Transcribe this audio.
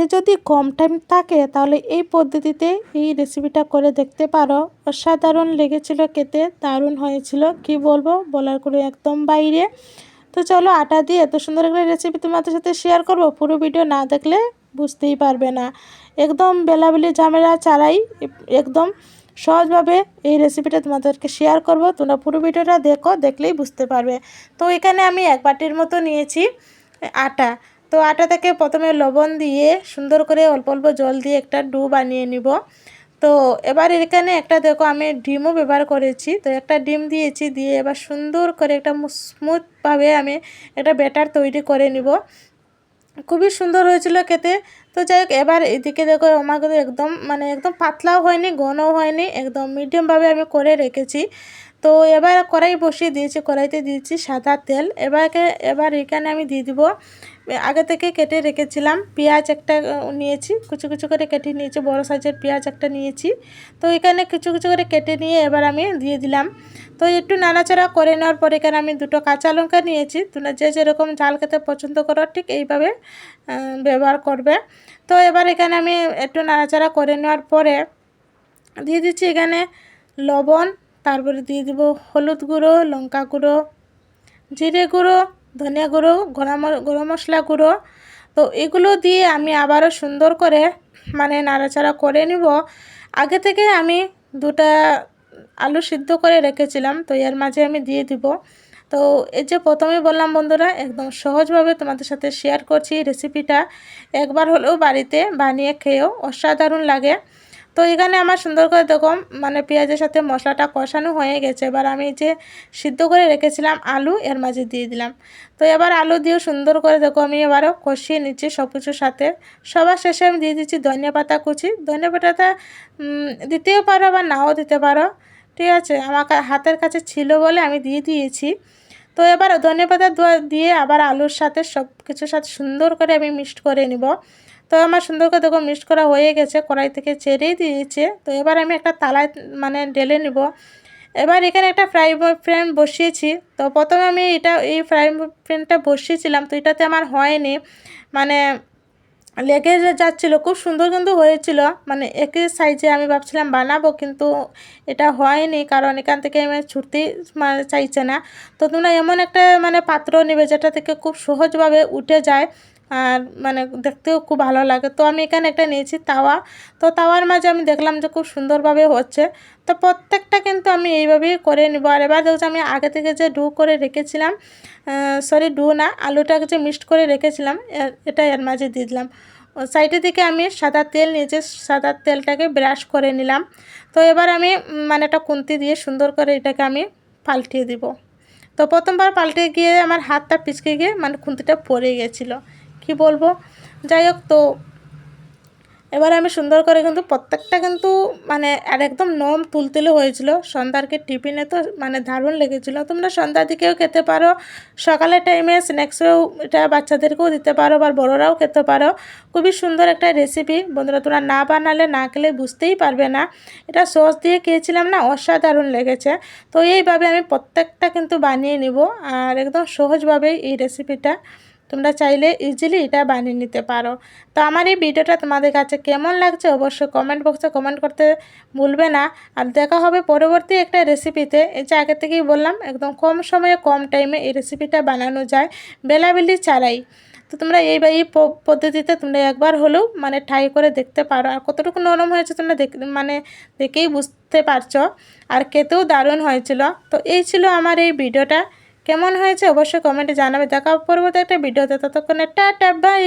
হাতে যদি কম টাইম থাকে, তাহলে এই পদ্ধতিতে এই রেসিপিটা করে দেখতে পারো। অসাধারণ লেগেছিল খেতে, দারুণ হয়েছিল, কি বলব, বলার করে একদম বাইরে। তো চলো আটা দিয়ে এত সুন্দর একটা রেসিপি তোমাদের সাথে শেয়ার করব, পুরো ভিডিও না দেখলে বুঝতেই পারবে না। একদম বেলাবেলি ঝামেলা ছাড়াই একদম সহজভাবে এই রেসিপিটা তোমাদেরকে শেয়ার করব। তোমরা পুরো ভিডিওটা দেখো, দেখলেই বুঝতে পারবে। তো এখানে আমি এক বাটির মতো নিয়েছি আটা। তো আটাটাকে প্রথমে লবণ দিয়ে সুন্দর করে অল্প অল্প জল দিয়ে একটা ডু বানিয়ে নিব। তো এবার এখানে একটা দেখো আমি ডিমও ব্যবহার করেছি। তো একটা ডিম দিয়েছি, দিয়ে এবার সুন্দর করে একটা স্মুথভাবে আমি একটা ব্যাটার তৈরি করে নিব। খুবই সুন্দর হয়েছিল খেতে। তো যাই হোক, এবার এদিকে দেখো আমার কিন্তু একদম মানে একদম পাতলাও হয়নি, ঘনও হয়নি, একদম মিডিয়ামভাবে আমি করে রেখেছি। তো এবার কড়াই বসিয়ে দিয়েছি, কড়াইতে দিয়েছি সাদা তেল। এবারকে এবার এখানে আমি দিয়ে দিব, আগে থেকে কেটে রেখেছিলাম পেঁয়াজ একটা নিয়েছি, কুচু কুচু করে কেটে নিয়েছি, বড় সাইজের পেঁয়াজ একটা নিয়েছি। তো এখানে কিছু কিছু করে কেটে নিয়ে এবার আমি দিয়ে দিলাম। তো একটু নাড়াচাড়া করে নেওয়ার পর এখানে আমি দুটো কাঁচা লঙ্কা নিয়েছি, তোমরা যে যেরকম ঝাল খেতে পছন্দ করো ঠিক এইভাবে ব্যবহার করবে। তো এবার এখানে আমি একটু নাড়াচাড়া করে নেওয়ার পরে দিয়ে দিচ্ছি এখানে লবণ তারপরে দিয়ে দিব হলুদ গুঁড়ো, লঙ্কা গুঁড়ো, জিরে গুঁড়ো, ধনিয়া গুঁড়ো, গরম গরম মশলা গুঁড়ো। তো এগুলো দিয়ে আমি আবারও সুন্দর করে মানে নাড়াচাড়া করে নিব। আগে থেকে আমি দুটা আলু সিদ্ধ করে রেখেছিলাম, তো এর মাঝে আমি দিয়ে দিব। তো এই যে প্রথমে বললাম বন্ধুরা, একদম সহজভাবে তোমাদের সাথে শেয়ার করছি রেসিপিটা একবার হলেও বাড়িতে বানিয়ে খেয়েও অসাধারণ লাগে। তো এখানে আমার সুন্দর করে দেখো মানে পেঁয়াজের সাথে মশলাটা কষানো হয়ে গেছে। এবার আমি যে সিদ্ধ করে রেখেছিলাম আলু, এর মাঝে দিয়ে দিলাম। তো এবার আলু দিয়েও সুন্দর করে দেখো আমি এবারও কষিয়ে নিচ্ছি সব কিছুর সাথে। সবার শেষে আমি দিয়ে দিচ্ছি ধনিয়া পাতা কুচি। ধনিয়া পাতাটা দিতেও পারো বা নাও দিতে পারো, ঠিক আছে? আমার হাতের কাছে ছিল বলে আমি দিয়ে দিয়েছি। তো এবার ধনে পাতা দিয়ে আবার আলুর সাথে সব কিছুর সাথে সুন্দর করে আমি মিক্সড করে নিব। তো আমার সুন্দর করে দেখো মিক্সড করা হয়ে গেছে, কড়াই থেকে ছেড়েই দিয়েছে। তো এবার আমি একটা তালায় মানে ঢেলে নিব। এবার এখানে একটা ফ্রাই প্যান বসিয়েছি। তো প্রথমে আমি এটা, এই ফ্রাই প্যানটা বসিয়েছিলাম। তো এটাতে আমার হয়নি। মানে লেগে যাচ্ছিল, খুব সুন্দর কিন্তু হয়েছিল। মানে একই সাইজে আমি ভাবছিলাম বানাবো, কিন্তু এটা হয়নি। কারণ এখান থেকে আমি ছুটতেই মানে চাইছে না। তো তোমরা এমন একটা মানে পাত্র নেবে, যেটা থেকে খুব সহজভাবে উঠে যায়। আর মানে দেখতেও খুব ভালো লাগে। তো আমি এখানে একটা নিয়েছি তাওয়া। তো তাওয়ার মাঝে আমি দেখলাম যে খুব সুন্দরভাবে হচ্ছে। তো প্রত্যেকটা কিন্তু আমি এইভাবেই করে নেব। আর এবার দেখছি আমি আগে থেকে যে ডু করে রেখেছিলাম সরি ডু না, আলুটাকে যে মিক্সড করে রেখেছিলাম এটা এর মাঝে দিয়ে দিলাম। সাইডের দিকে আমি সাদা তেল নিয়েছি, সাদা তেলটাকে ব্রাশ করে নিলাম। তো এবার আমি মানে একটা কুন্তি দিয়ে সুন্দর করে এটাকে আমি পাল্টিয়ে দিব। তো প্রথমবার পাল্টে গিয়ে আমার হাতটা পিচকে গিয়ে মানে খুন্তিটা পড়ে গেছিল। কি বলব? যাই হোক, তো এবার আমি সুন্দর করে কিন্তু প্রত্যেকটা কিন্তু মানে আর একদম নম তুলতুলে হয়েছিল। সন্ধ্যারকে টিফিনে তো মানে দারুণ লেগেছিল। তোমরা সন্ধ্যার দিকেও খেতে পারো, সকালের টাইমে স্ন্যাক্সেও এটা বাচ্চাদেরকেও দিতে পারো বা বড়োরাও খেতে পারো। খুবই সুন্দর একটা রেসিপি বন্ধুরা, তোমরা না বানালে, না খেলে বুঝতেই পারবে না। এটা সস দিয়ে খেয়েছিলাম না, অসাধারণ লেগেছে। তো এইভাবে আমি প্রত্যেকটা কিন্তু বানিয়ে নিব। আর একদম সহজভাবেই এই রেসিপিটা তোমরা চাইলে ইজিলি এটা বানিয়ে নিতে পারো। তো আমার এই ভিডিওটা তোমাদের কাছে কেমন লাগছে অবশ্যই কমেন্ট বক্সে কমেন্ট করতে ভুলবে না। আর দেখা হবে পরবর্তী একটা রেসিপিতে এই যে আগে থেকেই বললাম, একদম কম সময়ে, কম টাইমে এই রেসিপিটা বানানো যায়। বেলাবেলি ছাড়াই। তো তোমরা এই বা, এই পদ্ধতিতে তোমরা একবার হলেও মানে ট্রাই করে দেখতে পারো। আর কতটুকু নরম হয়েছে তোমরা দেখ মানে দেখেই বুঝতে পারছ। আর খেতেও দারুণ হয়েছিল। তো এই ছিল আমার এই ভিডিওটা। কেমন হয়েছে অবশ্যই কমেন্টে জানাবে দেখা পরবর্তী একটা ভিডিওতে ততক্ষণে টাটা বাই